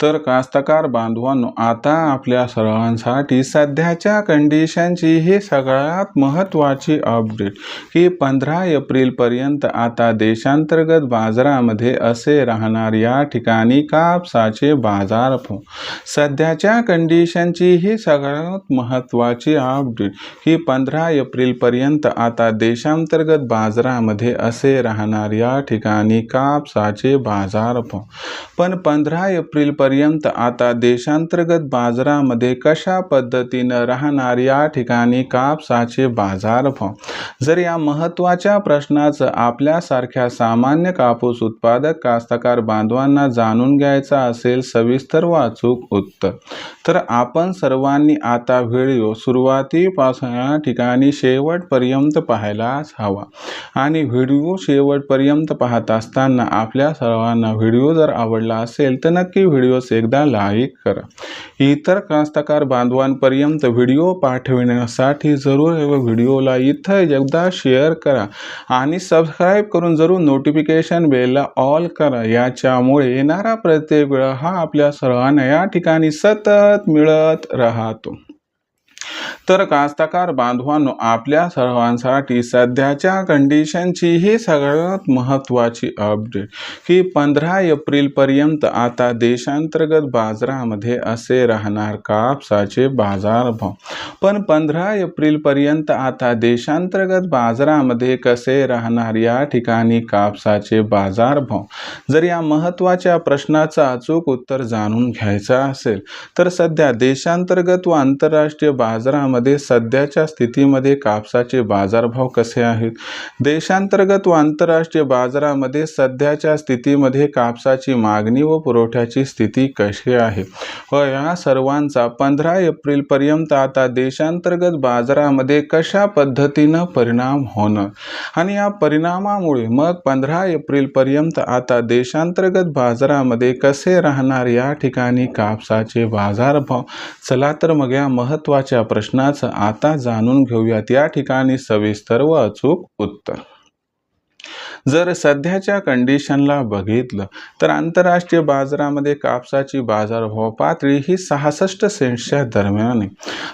तर कास्तकार बांधवांनो आता आपल्या सर्वांसाठी सध्याच्या कंडिशनची ही सगळ्यात महत्त्वाची अपडेट की पंधरा एप्रिलपर्यंत आता देशांतर्गत बाजारामध्ये असे राहणार या ठिकाणी कापसाचे बाजारभाव. सध्याच्या कंडिशनची ही सगळ्यात महत्त्वाची अपडेट की पंधरा एप्रिलपर्यंत आता देशांतर्गत बाजारामध्ये असे राहणार या ठिकाणी कापसाचे बाजारभाव. पण पंधरा पर्यंत आता देशांतर्गत बाजारामध्ये कशा पद्धतीनं राहणार या ठिकाणी कापसाचे बाजारभाव जर या महत्त्वाच्या प्रश्नाचं आपल्यासारख्या सामान्य कापूस उत्पादक कास्तकार बांधवांना जाणून घ्यायचा असेल सविस्तर वाचूक उत्तर. तर आपण सर्वांनी आता व्हिडिओ सुरुवातीपासून या ठिकाणी शेवटपर्यंत पाहायलाच हवा. आणि व्हिडिओ शेवटपर्यंत पाहत असताना आपल्या सर्वांना व्हिडिओ जर आवडला असेल तर नक्की व्हिडिओ व्हिडिओस एकदा लाईक करा. इतर कास्तकार बांधवांपर्यंत व्हिडिओ पाठविण्यासाठी जरूर व्हिडिओला इथं एकदा शेअर करा आणि सबस्क्राईब करून जरूर नोटिफिकेशन बेलला ऑल करा. याच्यामुळे येणारा प्रत्येक वेळ हा आपल्या सर्वांना या ठिकाणी सतत मिळत राहतो. तर कास्तकार बांधवांनो आपल्या सर्वांसाठी सध्याच्या कंडिशनची ही सगळ्यात महत्त्वाची अपडेट की पंधरा एप्रिलपर्यंत आता देशांतर्गत बाजारामध्ये असे राहणार कापसाचे बाजारभाव. पण पंधरा एप्रिलपर्यंत आता देशांतर्गत बाजारामध्ये कसे राहणार या ठिकाणी कापसाचे बाजारभाव? जर या महत्त्वाच्या प्रश्नाचं अचूक उत्तर जाणून घ्यायचं असेल तर सध्या देशांतर्गत व आंतरराष्ट्रीय बाजारामध्ये सध्याच्या स्थितीमध्ये कापसाचे बाजारभाव कसे आहेत? देशांतर्गत व आंतरराष्ट्रीय बाजारामध्ये सध्याच्या स्थितीमध्ये कापसाची मागणी व पुरवठ्याची स्थिती कशी आहे? व या सर्वांचा पंधरा एप्रिलपर्यंत आता देशांतर्गत बाजारामध्ये कशा पद्धतीनं परिणाम होणार? आणि या परिणामामुळे मग पंधरा एप्रिलपर्यंत आता देशांतर्गत बाजारामध्ये कसे राहणार या ठिकाणी कापसाचे बाजारभाव? चला तर मग या महत्त्वाच्या प्रश्नाचं आता जाणून घेऊयात. या ठिकाणी सविस्तर व अचूक उत्तर. जर सध्याच्या कंडिशनला बघितलं तर आंतरराष्ट्रीय बाजारामध्ये कापसाची बाजारभाव पातळी ही सहासष्ट सेंट्सच्या दरम्यान आहे.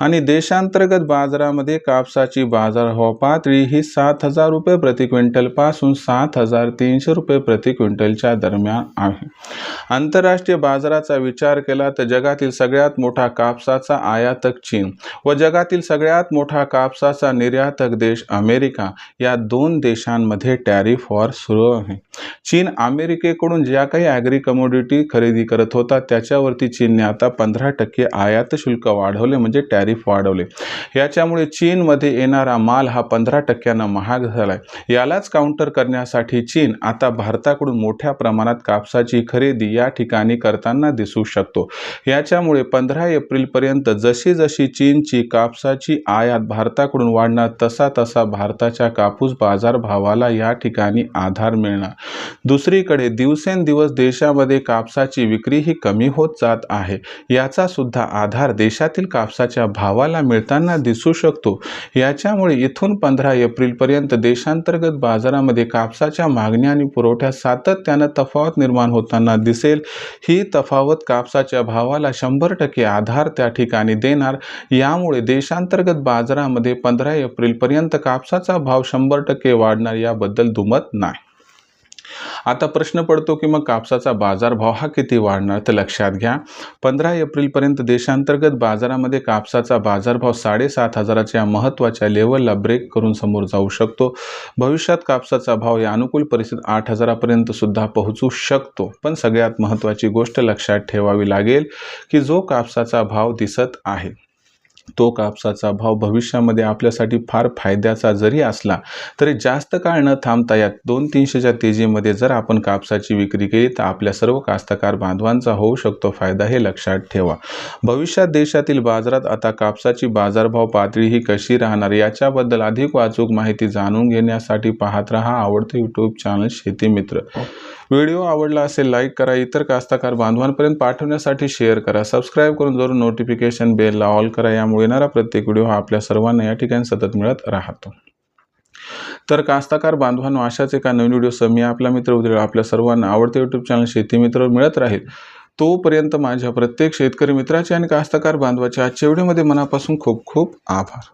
आणि देशांतर्गत बाजारामध्ये कापसाची बाजारभाव पातळी ही सात हजार रुपये प्रति क्विंटलपासून सात हजार तीनशे रुपये प्रति क्विंटलच्या दरम्यान आहे. आंतरराष्ट्रीय बाजाराचा विचार केला तर जगातील सगळ्यात मोठा कापसाचा आयातक चीन व जगातील सगळ्यात मोठा कापसाचा निर्यातक देश अमेरिका या दोन देशांमध्ये टॅरिफ वॉर सुरू आहे. चीन अमेरिकेकडून ज्या काही ॲग्री कमोडिटी खरेदी करत होता त्याच्यावरती चीनने आता पंधरा टक्के आयात शुल्क वाढवले म्हणजे टॅरिफ वाढवले. याच्यामुळे चीनमध्ये येणारा माल हा पंधरा टक्क्यानं महाग झाला आहे यालाच काउंटर करण्यासाठी चीन आता भारताकडून मोठ्या प्रमाणात कापसाची खरेदी या ठिकाणी करताना दिसू शकतो. याच्यामुळे पंधरा एप्रिलपर्यंत जशी जशी चीनची कापसाची आयात भारताकडून वाढणार तसा तसा भारताच्या कापूस बाजारभावाला या ठिकाणी आधार मिळणार. दुसरीकडे दिवसेंदिवस देशामध्ये कापसाची विक्री ही कमी होत जात आहे. याचा सुद्धा आधार देशातील कापसाच्या भावाला मिळताना दिसू शकतो. याच्यामुळे इथून पंधरा एप्रिलपर्यंत देशांतर्गत बाजारामध्ये कापसाच्या मागणी आणि पुरवठ्यात सातत्यानं तफावत निर्माण होताना दिसेल. ही तफावत कापसाच्या भावाला शंभर टक्के आधार त्या ठिकाणी देणार. यामुळे देशांतर्गत बाजारामध्ये पंधरा एप्रिलपर्यंत कापसाचा भाव शंभर टक्के वाढणार याबद्दल दुमत नाही. आता प्रश्न पडतो की मग कापसाचा बाजारभाव हा किती वाढणार तर लक्षात घ्या. पंधरा एप्रिलपर्यंत देशांतर्गत बाजारामध्ये कापसाचा बाजारभाव साडेसात हजाराच्या महत्त्वाच्या लेवलला ब्रेक करून समोर जाऊ शकतो. भविष्यात कापसाचा भाव या अनुकूल परिस्थितीत आठ हजारापर्यंत सुद्धा पोहोचू शकतो. पण सगळ्यात महत्त्वाची गोष्ट लक्षात ठेवावी लागेल की जो कापसाचा भाव दिसत आहे. तो कापसाचा भाव भविष्यामध्ये आपल्यासाठी फार फायद्याचा जरी असला तरी जास्त काळ न थांबता यात दोन तीनशेच्या तेजीमध्ये जर आपण कापसाची विक्री केली तर आपल्या सर्व कास्तकार बांधवांचा होऊ शकतो फायदा हे लक्षात ठेवा. भविष्यात देशातील बाजारात आता कापसाची बाजारभाव पातळी ही कशी राहणार याच्याबद्दल अधिक वाचूक माहिती जाणून घेण्यासाठी पाहत रहा आवडते यूट्यूब चॅनल शेती मित्र. व्हिडिओ आवडला असेल लाईक करा. इतर कास्तकार बांधवांपर्यंत पाठवण्यासाठी शेअर करा. सबस्क्राईब करून जरूर नोटिफिकेशन बेलला ऑल करा. यामुळे येणारा प्रत्येक व्हिडिओ हा आपल्या सर्वांना या ठिकाणी सतत मिळत राहतो. तर कास्ताकार बांधवांनो अशाच एका नवीन व्हिडिओसह मी आपला मित्र उद्या आपल्या सर्वांना आवडते यूट्यूब चॅनल शेती मित्र मिळत राहील तोपर्यंत माझ्या प्रत्येक शेतकरी मित्राचे आणि कास्तकार बांधवाच्या आजच्या व्हिडिओमध्ये मनापासून खूप खूप आभार.